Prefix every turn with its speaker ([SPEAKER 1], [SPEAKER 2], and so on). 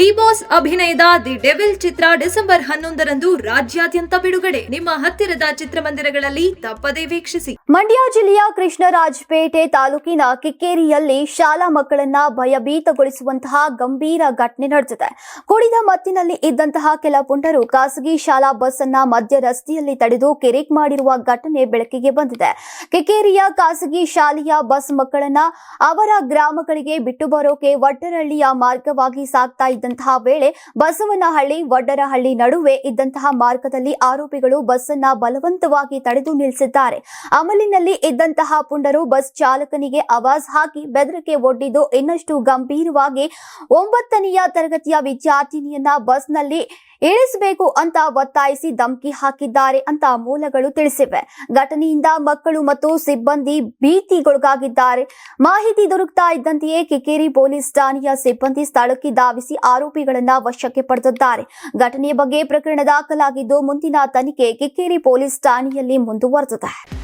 [SPEAKER 1] D boss ಅಭಿನಯದ the devil ಚಿತ್ರ December ಹನ್ನೊಂದರಂದು ರಾಜ್ಯಾದ್ಯಂತ ಬಿಡುಗಡೆ. ನಿಮ್ಮ ಹತ್ತಿರದ ಚಿತ್ರಮಂದಿರಗಳಲ್ಲಿ ತಪ್ಪದೇ ವೀಕ್ಷಿಸಿ.
[SPEAKER 2] ಮಂಡ್ಯ ಜಿಲ್ಲೆಯ ಕೃಷ್ಣರಾಜಪೇಟೆ ತಾಲೂಕಿನ ಕಿಕ್ಕೇರಿಯಲ್ಲಿ ಶಾಲಾ ಮಕ್ಕಳನ್ನ ಭಯಭೀತಗೊಳಿಸುವಂತಹ ಗಂಭೀರ ಘಟನೆ ನಡೆದಿದೆ. ಕುಡಿದ ಮತ್ತಿನಲ್ಲಿ ಇದ್ದಂತಹ ಕೆಲ ಪುಂಡರು ಖಾಸಗಿ ಶಾಲಾ ಬಸ್ ಅನ್ನ ಮಧ್ಯ ರಸ್ತೆಯಲ್ಲಿ ತಡೆದು ಕಿರಿಕ್ ಮಾಡಿರುವ ಘಟನೆ ಬೆಳಕಿಗೆ ಬಂದಿದೆ. ಕಿಕ್ಕೇರಿಯ ಖಾಸಗಿ ಶಾಲೆಯ ಬಸ್ ಮಕ್ಕಳನ್ನ ಅವರ ಗ್ರಾಮಗಳಿಗೆ ಬಿಟ್ಟು ಬರೋಕೆ ವಡ್ಡರಹಳ್ಳಿಯ ಮಾರ್ಗವಾಗಿ ಸಾಗ್ತಾ ಇದ್ದಂತಹ ವೇಳೆ ಬಸವನಹಳ್ಳಿ, ವಡ್ಡರಹಳ್ಳಿ ನಡುವೆ ಇದ್ದಂತಹ ಮಾರ್ಗದಲ್ಲಿ ಆರೋಪಿಗಳು ಬಸ್ ಅನ್ನ ಬಲವಂತವಾಗಿ ತಡೆದು ನಿಲ್ಲಿಸಿದ್ದಾರೆ. ಅಮಲಿನಲ್ಲಿ ಇದ್ದಂತಹ ಪುಂಡರು ಬಸ್ ಚಾಲಕನಿಗೆ ಆವಾಜ್ ಹಾಕಿ ಬೆದರಿಕೆ ಒಡ್ಡಿದ್ದು ಇನ್ನಷ್ಟು ಗಂಭೀರವಾಗಿ ಒಂಬತ್ತನೆಯ ತರಗತಿಯ ವಿದ್ಯಾರ್ಥಿನಿಯನ್ನ ಬಸ್ನಲ್ಲಿ ಇಳಿಸಬೇಕು ಅಂತ ಒತ್ತಾಯಿಸಿ ಧಮಕಿ ಹಾಕಿದ್ದಾರೆ ಅಂತ ಮೂಲಗಳು ತಿಳಿಸಿವೆ. ಘಟನೆಯಿಂದ ಮಕ್ಕಳು ಮತ್ತು ಸಿಬ್ಬಂದಿ ಭೀತಿಗೊಳಗಾಗಿದ್ದಾರೆ. ಮಾಹಿತಿ ದೊರಕ್ತಾ ಇದ್ದಂತೆಯೇ ಕಿಕೇರಿ ಪೊಲೀಸ್ ಠಾಣೆಯ ಸಿಬ್ಬಂದಿ ಸ್ಥಳಕ್ಕೆ ಧಾವಿಸಿ ಆರೋಪಿಗಳನ್ನ ವಶಕ್ಕೆ ಪಡೆದಿದ್ದಾರೆ. ಘಟನೆಯ ಬಗ್ಗೆ ಪ್ರಕರಣ ದಾಖಲಾಗಿದ್ದು ಮುಂದಿನ ತನಿಖೆ ಕಿಕ್ಕೇರಿ ಪೊಲೀಸ್ ಠಾಣೆಯಲ್ಲಿ ಮುಂದುವರೆದಿದೆ.